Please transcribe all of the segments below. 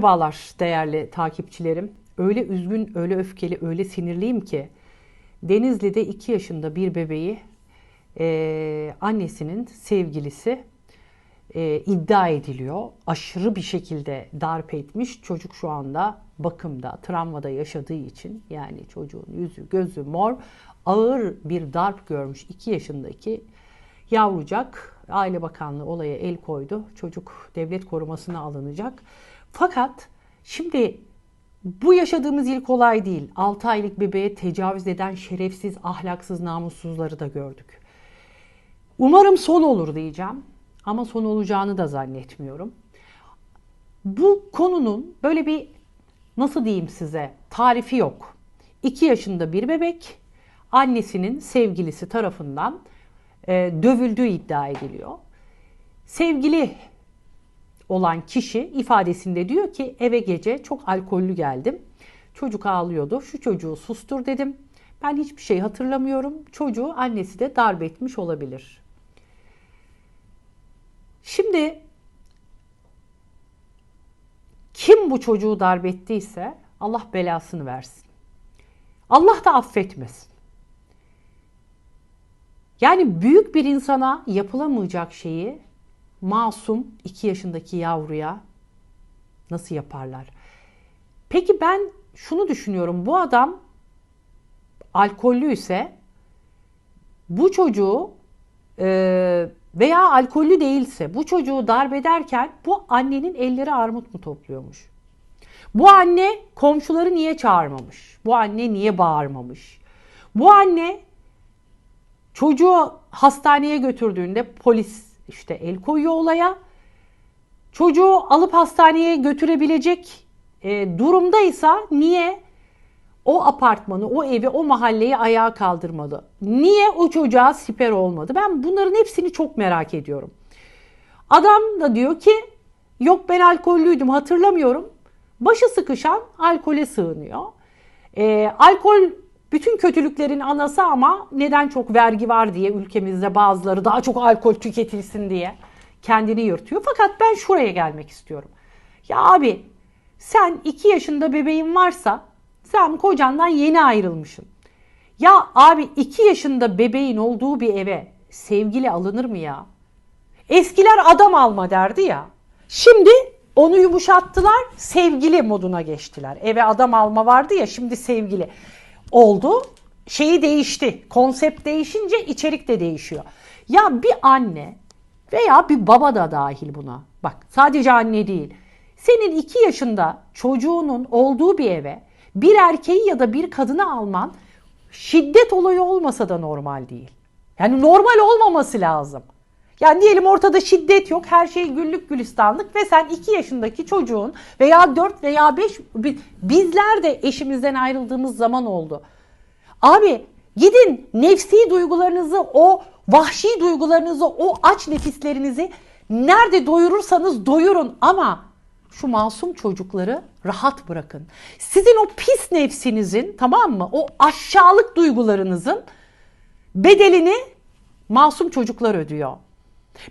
Merhabalar değerli takipçilerim. Öyle üzgün, öyle öfkeli, öyle sinirliyim ki Denizli'de 2 yaşında bir bebeği e, annesinin sevgilisi e, iddia ediliyor. Aşırı bir şekilde darp etmiş. Çocuk şu anda bakımda, travmada yaşadığı için yani çocuğun yüzü, gözü mor ağır bir darp görmüş 2 yaşındaki yavrucak Aile Bakanlığı olaya el koydu. Çocuk devlet korumasına alınacak. Fakat şimdi bu yaşadığımız ilk olay değil. 6 aylık bebeğe tecavüz eden şerefsiz, ahlaksız, namussuzları da gördük. Umarım son olur diyeceğim ama son olacağını da zannetmiyorum. Bu konunun böyle bir nasıl diyeyim size tarifi yok. 2 yaşında bir bebek annesinin sevgilisi tarafından e, dövüldüğü iddia ediliyor. Sevgili olan kişi ifadesinde diyor ki eve gece çok alkollü geldim. Çocuk ağlıyordu. Şu çocuğu sustur dedim. Ben hiçbir şey hatırlamıyorum. Çocuğu annesi de darp etmiş olabilir. Şimdi kim bu çocuğu darp ettiyse Allah belasını versin. Allah da affetmesin. Yani büyük bir insana yapılamayacak şeyi masum 2 yaşındaki yavruya nasıl yaparlar? Peki ben şunu düşünüyorum. Bu adam alkollüyse bu çocuğu e, veya alkollü değilse bu çocuğu darp ederken bu annenin elleri armut mu topluyormuş? Bu anne komşuları niye çağırmamış? Bu anne niye bağırmamış? Bu anne çocuğu hastaneye götürdüğünde polis işte el koyuyor olaya. Çocuğu alıp hastaneye götürebilecek e, durumdaysa niye o apartmanı, o evi, o mahalleyi ayağa kaldırmadı? Niye o çocuğa siper olmadı? Ben bunların hepsini çok merak ediyorum. Adam da diyor ki yok ben alkollüydüm hatırlamıyorum. Başı sıkışan alkole sığınıyor. E, alkol bütün kötülüklerin anası ama neden çok vergi var diye ülkemizde bazıları daha çok alkol tüketilsin diye kendini yırtıyor. Fakat ben şuraya gelmek istiyorum. Ya abi sen 2 yaşında bebeğin varsa sen kocandan yeni ayrılmışsın. Ya abi 2 yaşında bebeğin olduğu bir eve sevgili alınır mı ya? Eskiler adam alma derdi ya. Şimdi onu yumuşattılar, sevgili moduna geçtiler. Eve adam alma vardı ya, şimdi sevgili oldu. Şeyi değişti. Konsept değişince içerik de değişiyor. Ya bir anne veya bir baba da dahil buna. Bak sadece anne değil. Senin iki yaşında çocuğunun olduğu bir eve bir erkeği ya da bir kadını alman şiddet olayı olmasa da normal değil. Yani normal olmaması lazım. Yani diyelim ortada şiddet yok, her şey güllük gülistanlık ve sen 2 yaşındaki çocuğun veya 4 veya 5 bizler de eşimizden ayrıldığımız zaman oldu. Abi gidin nefsi duygularınızı, o vahşi duygularınızı, o aç nefislerinizi nerede doyurursanız doyurun ama şu masum çocukları rahat bırakın. Sizin o pis nefsinizin tamam mı? O aşağılık duygularınızın bedelini masum çocuklar ödüyor.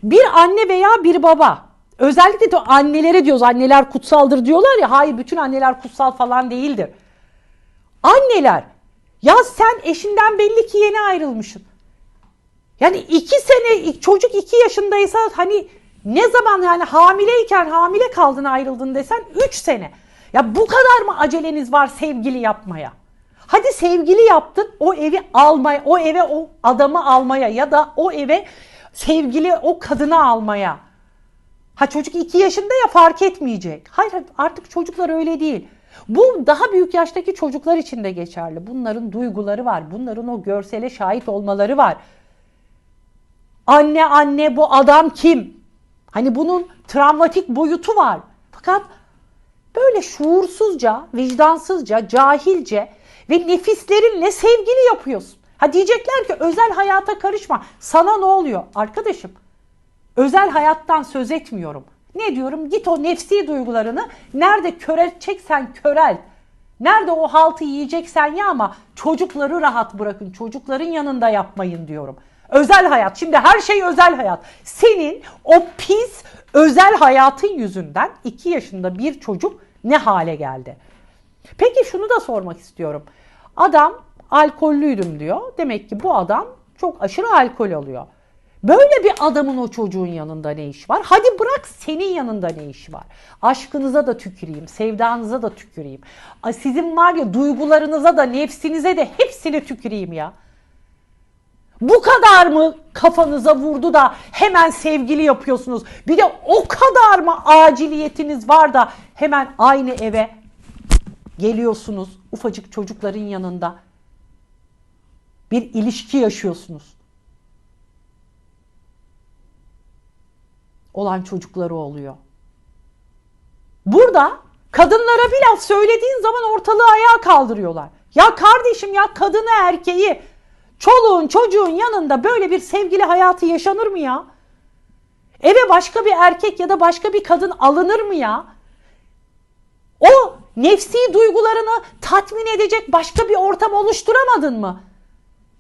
Bir anne veya bir baba özellikle de annelere diyoruz anneler kutsaldır diyorlar ya hayır bütün anneler kutsal falan değildir. Anneler ya sen eşinden belli ki yeni ayrılmışsın. Yani iki sene çocuk iki yaşındaysa hani ne zaman yani hamileyken hamile kaldın ayrıldın desen üç sene. Ya bu kadar mı aceleniz var sevgili yapmaya? Hadi sevgili yaptın o evi almaya, o eve o adamı almaya ya da o eve sevgili o kadını almaya. Ha çocuk iki yaşında ya fark etmeyecek. Hayır artık çocuklar öyle değil. Bu daha büyük yaştaki çocuklar için de geçerli. Bunların duyguları var. Bunların o görsele şahit olmaları var. Anne anne bu adam kim? Hani bunun travmatik boyutu var. Fakat böyle şuursuzca, vicdansızca, cahilce ve nefislerinle sevgili yapıyorsun. Ha diyecekler ki özel hayata karışma. Sana ne oluyor? Arkadaşım özel hayattan söz etmiyorum. Ne diyorum? Git o nefsi duygularını nerede körelteceksen körel. Nerede o haltı yiyeceksen ya ama çocukları rahat bırakın. Çocukların yanında yapmayın diyorum. Özel hayat. Şimdi her şey özel hayat. Senin o pis özel hayatın yüzünden 2 yaşında bir çocuk ne hale geldi. Peki şunu da sormak istiyorum. Adam alkollüydüm diyor. Demek ki bu adam çok aşırı alkol alıyor. Böyle bir adamın o çocuğun yanında ne iş var? Hadi bırak senin yanında ne iş var? Aşkınıza da tüküreyim, sevdanıza da tüküreyim. Sizin var ya duygularınıza da, nefsinize de hepsine tüküreyim ya. Bu kadar mı kafanıza vurdu da hemen sevgili yapıyorsunuz? Bir de o kadar mı aciliyetiniz var da hemen aynı eve geliyorsunuz ufacık çocukların yanında? Bir ilişki yaşıyorsunuz. olan çocukları oluyor. Burada kadınlara bir laf söylediğin zaman ortalığı ayağa kaldırıyorlar. Ya kardeşim ya kadını erkeği çoluğun çocuğun yanında böyle bir sevgili hayatı yaşanır mı ya? Eve başka bir erkek ya da başka bir kadın alınır mı ya? O nefsi duygularını tatmin edecek başka bir ortam oluşturamadın mı?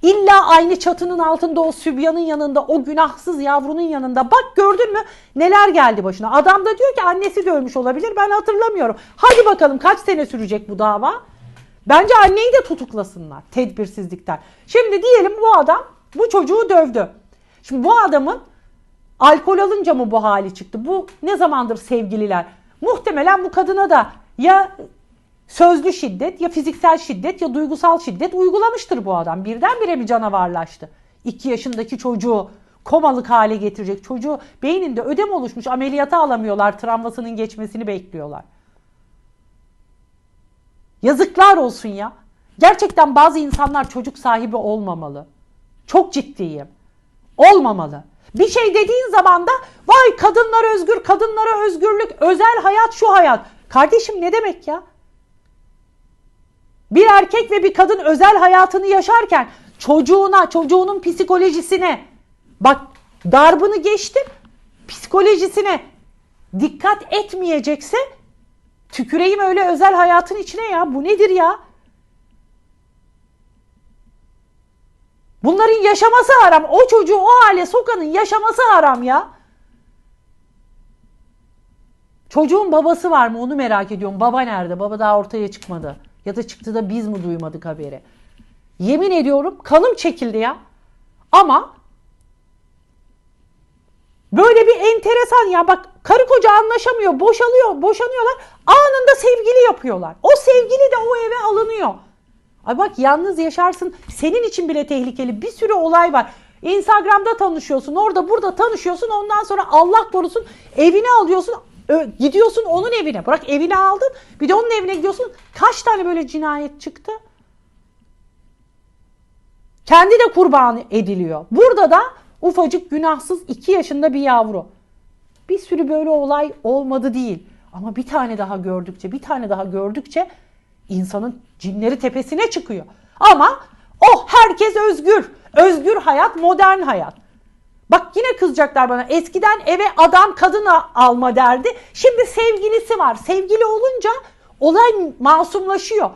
İlla aynı çatının altında o sübyanın yanında, o günahsız yavrunun yanında. Bak gördün mü neler geldi başına. Adam da diyor ki annesi dövmüş olabilir ben hatırlamıyorum. Hadi bakalım kaç sene sürecek bu dava? Bence anneyi de tutuklasınlar tedbirsizlikten. Şimdi diyelim bu adam bu çocuğu dövdü. Şimdi bu adamın alkol alınca mı bu hali çıktı? Bu ne zamandır sevgililer? Muhtemelen bu kadına da ya sözlü şiddet ya fiziksel şiddet ya duygusal şiddet uygulamıştır bu adam. Birdenbire bir canavarlaştı. 2 yaşındaki çocuğu komalık hale getirecek çocuğu beyninde ödem oluşmuş ameliyata alamıyorlar travmasının geçmesini bekliyorlar. Yazıklar olsun ya. Gerçekten bazı insanlar çocuk sahibi olmamalı. Çok ciddiyim. Olmamalı. Bir şey dediğin zaman da vay kadınlar özgür, kadınlara özgürlük, özel hayat şu hayat. Kardeşim ne demek ya? Bir erkek ve bir kadın özel hayatını yaşarken çocuğuna, çocuğunun psikolojisine bak darbını geçtim psikolojisine dikkat etmeyecekse tüküreyim öyle özel hayatın içine ya. Bu nedir ya? Bunların yaşaması haram. O çocuğu o hale sokanın yaşaması haram ya. Çocuğun babası var mı onu merak ediyorum. Baba nerede? Baba daha ortaya çıkmadı. Ya da çıktı da biz mi duymadık haberi? Yemin ediyorum kanım çekildi ya. Ama böyle bir enteresan ya bak karı koca anlaşamıyor, boşalıyor, boşanıyorlar. Anında sevgili yapıyorlar. O sevgili de o eve alınıyor. Ay bak yalnız yaşarsın. Senin için bile tehlikeli. Bir sürü olay var. Instagram'da tanışıyorsun, orada burada tanışıyorsun. Ondan sonra Allah korusun evine alıyorsun. Gidiyorsun onun evine. Bırak evine aldın. Bir de onun evine gidiyorsun. Kaç tane böyle cinayet çıktı? Kendi de kurban ediliyor. Burada da ufacık günahsız 2 yaşında bir yavru. Bir sürü böyle olay olmadı değil. Ama bir tane daha gördükçe, bir tane daha gördükçe insanın cinleri tepesine çıkıyor. Ama oh herkes özgür. Özgür hayat, modern hayat. Bak yine kızacaklar bana. Eskiden eve adam kadın alma derdi. Şimdi sevgilisi var. Sevgili olunca olay masumlaşıyor.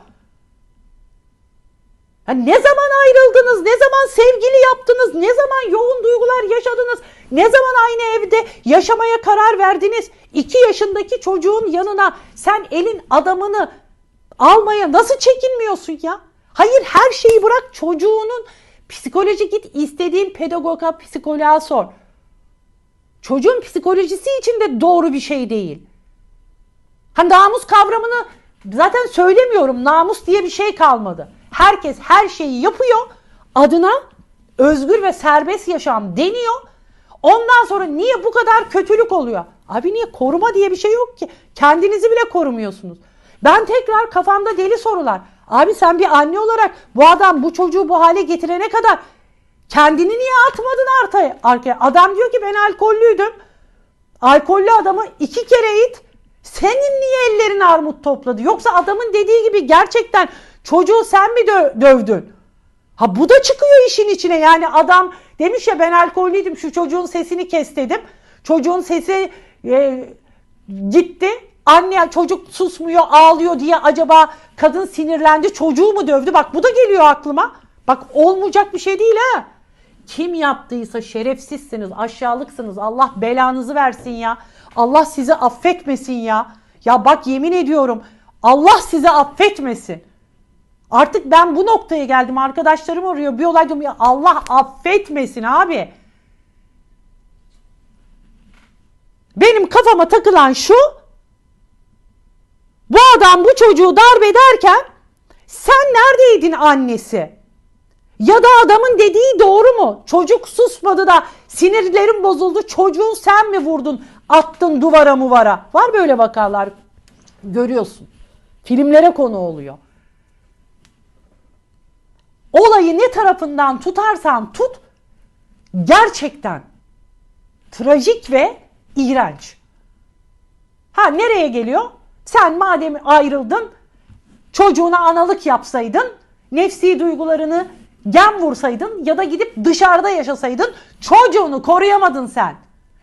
Ya ne zaman ayrıldınız? Ne zaman sevgili yaptınız? Ne zaman yoğun duygular yaşadınız? Ne zaman aynı evde yaşamaya karar verdiniz? 2 yaşındaki çocuğun yanına sen elin adamını almaya nasıl çekinmiyorsun ya? Hayır her şeyi bırak çocuğunun psikoloji git istediğin pedagoga psikoloğa sor. Çocuğun psikolojisi için de doğru bir şey değil. Hani namus kavramını zaten söylemiyorum. Namus diye bir şey kalmadı. Herkes her şeyi yapıyor. Adına özgür ve serbest yaşam deniyor. Ondan sonra niye bu kadar kötülük oluyor? Abi niye koruma diye bir şey yok ki. Kendinizi bile korumuyorsunuz. Ben tekrar kafamda deli sorular. Abi sen bir anne olarak bu adam bu çocuğu bu hale getirene kadar kendini niye atmadın arkaya? arkaya? Adam diyor ki ben alkollüydüm. Alkollü adamı iki kere it. Senin niye ellerin armut topladı? Yoksa adamın dediği gibi gerçekten çocuğu sen mi dö- dövdün? Ha bu da çıkıyor işin içine. Yani adam demiş ya ben alkollüydüm şu çocuğun sesini kes dedim. Çocuğun sesi e, gitti. Anne çocuk susmuyor ağlıyor diye acaba kadın sinirlendi çocuğu mu dövdü? Bak bu da geliyor aklıma. Bak olmayacak bir şey değil ha. Kim yaptıysa şerefsizsiniz, aşağılıksınız. Allah belanızı versin ya. Allah sizi affetmesin ya. Ya bak yemin ediyorum Allah sizi affetmesin. Artık ben bu noktaya geldim. Arkadaşlarım arıyor. Bir olay diyorum ya Allah affetmesin abi. Benim kafama takılan şu. Bu adam bu çocuğu darp ederken sen neredeydin annesi? Ya da adamın dediği doğru mu? Çocuk susmadı da sinirlerim bozuldu. Çocuğu sen mi vurdun? Attın duvara muvara. Var böyle vakalar. Görüyorsun. Filmlere konu oluyor. Olayı ne tarafından tutarsan tut gerçekten trajik ve iğrenç. Ha nereye geliyor? Sen madem ayrıldın çocuğuna analık yapsaydın, nefsi duygularını gem vursaydın ya da gidip dışarıda yaşasaydın çocuğunu koruyamadın sen.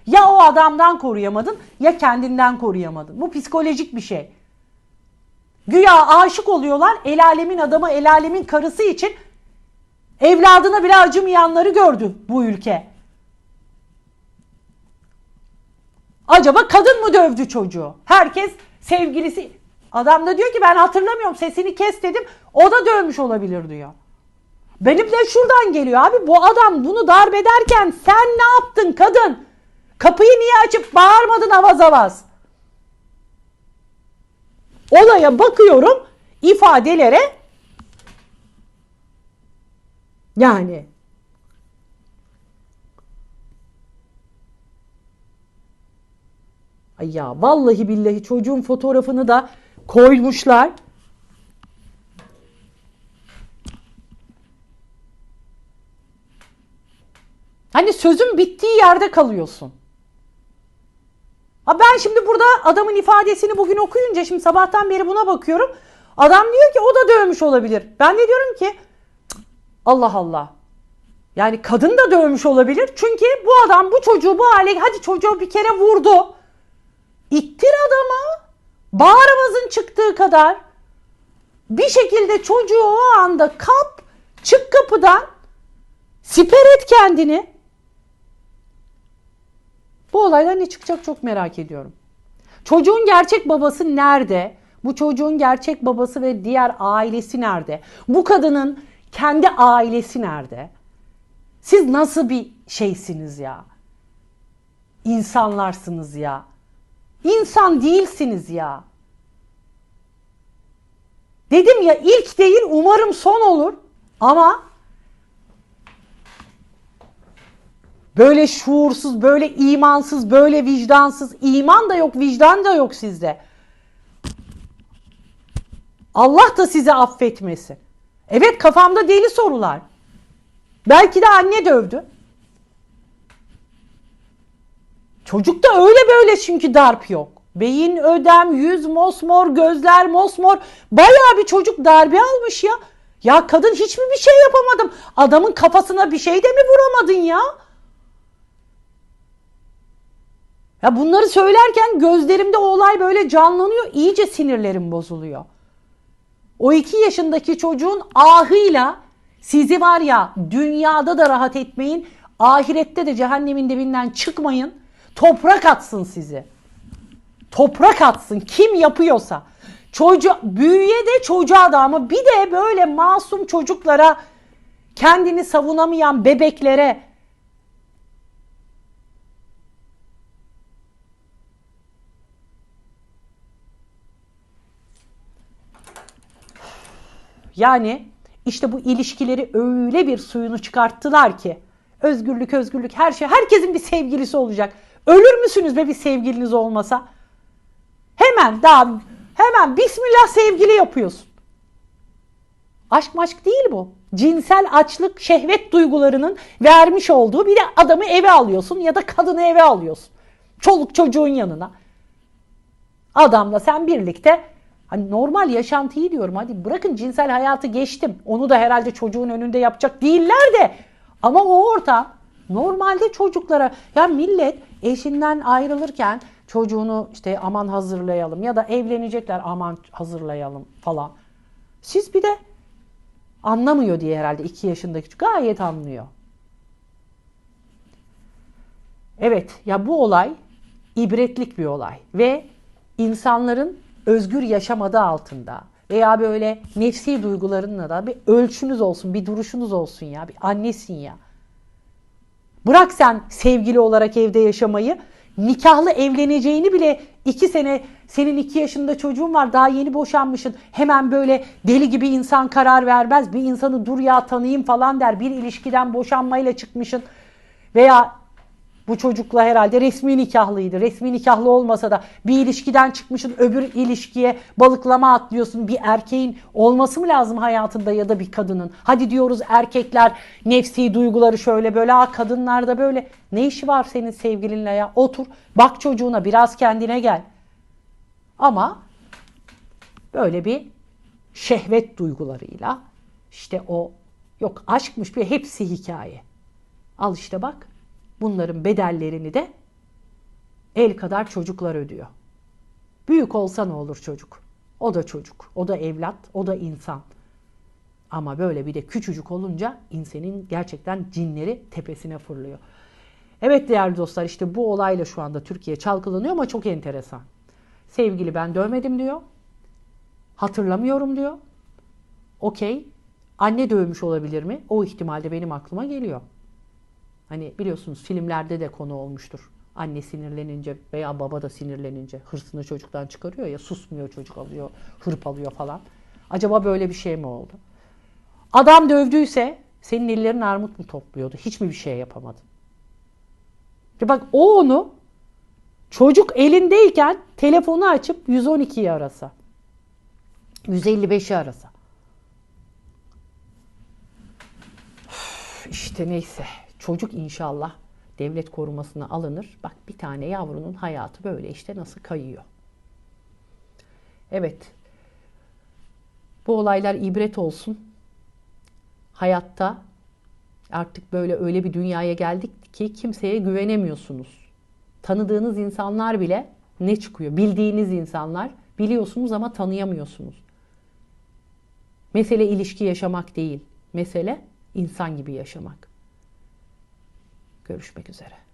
Ya o adamdan koruyamadın ya kendinden koruyamadın. Bu psikolojik bir şey. Güya aşık oluyorlar el alemin adamı el alemin karısı için evladına bile acımayanları gördü bu ülke. Acaba kadın mı dövdü çocuğu? Herkes sevgilisi. Adam da diyor ki ben hatırlamıyorum sesini kes dedim. O da dövmüş olabilir diyor. Benim de şuradan geliyor abi bu adam bunu darp ederken sen ne yaptın kadın? Kapıyı niye açıp bağırmadın avaz avaz? Olaya bakıyorum ifadelere yani Ay ya vallahi billahi çocuğun fotoğrafını da koymuşlar. Hani sözün bittiği yerde kalıyorsun. Ha ben şimdi burada adamın ifadesini bugün okuyunca şimdi sabahtan beri buna bakıyorum. Adam diyor ki o da dövmüş olabilir. Ben de diyorum ki "Cık, Allah Allah. Yani kadın da dövmüş olabilir. Çünkü bu adam bu çocuğu bu hale hadi çocuğu bir kere vurdu. İttir adama. Bağıramazın çıktığı kadar. Bir şekilde çocuğu o anda kap, çık kapıdan, siper et kendini. Bu olaydan ne çıkacak çok merak ediyorum. Çocuğun gerçek babası nerede? Bu çocuğun gerçek babası ve diğer ailesi nerede? Bu kadının kendi ailesi nerede? Siz nasıl bir şeysiniz ya? İnsanlarsınız ya. İnsan değilsiniz ya. Dedim ya ilk değil umarım son olur. Ama böyle şuursuz, böyle imansız, böyle vicdansız, iman da yok, vicdan da yok sizde. Allah da sizi affetmesin. Evet kafamda deli sorular. Belki de anne dövdü. Çocukta öyle böyle çünkü darp yok. Beyin ödem, yüz mosmor, gözler mosmor. Bayağı bir çocuk darbe almış ya. Ya kadın hiç mi bir şey yapamadım? Adamın kafasına bir şey de mi vuramadın ya? Ya bunları söylerken gözlerimde olay böyle canlanıyor. İyice sinirlerim bozuluyor. O iki yaşındaki çocuğun ahıyla sizi var ya dünyada da rahat etmeyin. Ahirette de cehennemin dibinden çıkmayın. Toprak atsın sizi. Toprak atsın kim yapıyorsa. Çocuğa, büyüye de çocuğa da ama bir de böyle masum çocuklara kendini savunamayan bebeklere Yani işte bu ilişkileri öyle bir suyunu çıkarttılar ki özgürlük özgürlük her şey herkesin bir sevgilisi olacak. Ölür müsünüz be bir sevgiliniz olmasa? Hemen daha hemen bismillah sevgili yapıyorsun. Aşk maşk değil bu. Cinsel açlık, şehvet duygularının vermiş olduğu bir de adamı eve alıyorsun ya da kadını eve alıyorsun. Çoluk çocuğun yanına. Adamla sen birlikte hani normal yaşantıyı diyorum hadi bırakın cinsel hayatı geçtim. Onu da herhalde çocuğun önünde yapacak değiller de ama o ortam normalde çocuklara ya millet eşinden ayrılırken çocuğunu işte aman hazırlayalım ya da evlenecekler aman hazırlayalım falan. Siz bir de anlamıyor diye herhalde 2 yaşındaki gayet anlıyor. Evet ya bu olay ibretlik bir olay ve insanların özgür yaşam adı altında veya böyle nefsi duygularınla da bir ölçünüz olsun, bir duruşunuz olsun ya. Bir annesin ya. Bırak sen sevgili olarak evde yaşamayı. Nikahlı evleneceğini bile iki sene senin iki yaşında çocuğun var daha yeni boşanmışsın. Hemen böyle deli gibi insan karar vermez. Bir insanı dur ya tanıyayım falan der. Bir ilişkiden boşanmayla çıkmışsın. Veya bu çocukla herhalde resmi nikahlıydı. Resmi nikahlı olmasa da bir ilişkiden çıkmışsın öbür ilişkiye balıklama atlıyorsun. Bir erkeğin olması mı lazım hayatında ya da bir kadının? Hadi diyoruz erkekler nefsi duyguları şöyle böyle. Aa kadınlar da böyle. Ne işi var senin sevgilinle ya? Otur bak çocuğuna biraz kendine gel. Ama böyle bir şehvet duygularıyla işte o yok aşkmış bir hepsi hikaye. Al işte bak bunların bedellerini de el kadar çocuklar ödüyor. Büyük olsa ne olur çocuk? O da çocuk, o da evlat, o da insan. Ama böyle bir de küçücük olunca insanın gerçekten cinleri tepesine fırlıyor. Evet değerli dostlar işte bu olayla şu anda Türkiye çalkalanıyor ama çok enteresan. Sevgili ben dövmedim diyor. Hatırlamıyorum diyor. Okey. Anne dövmüş olabilir mi? O ihtimalde benim aklıma geliyor. Hani biliyorsunuz filmlerde de konu olmuştur. Anne sinirlenince veya baba da sinirlenince hırsını çocuktan çıkarıyor ya susmuyor çocuk alıyor, hırp alıyor falan. Acaba böyle bir şey mi oldu? Adam dövdüyse senin ellerin armut mu topluyordu? Hiç mi bir şey yapamadı? İşte bak o onu çocuk elindeyken telefonu açıp 112'yi arasa. 155'i arasa. Üf, İşte neyse çocuk inşallah devlet korumasına alınır. Bak bir tane yavrunun hayatı böyle işte nasıl kayıyor. Evet. Bu olaylar ibret olsun. Hayatta artık böyle öyle bir dünyaya geldik ki kimseye güvenemiyorsunuz. Tanıdığınız insanlar bile ne çıkıyor? Bildiğiniz insanlar biliyorsunuz ama tanıyamıyorsunuz. Mesele ilişki yaşamak değil. Mesele insan gibi yaşamak. Görüşmek üzere.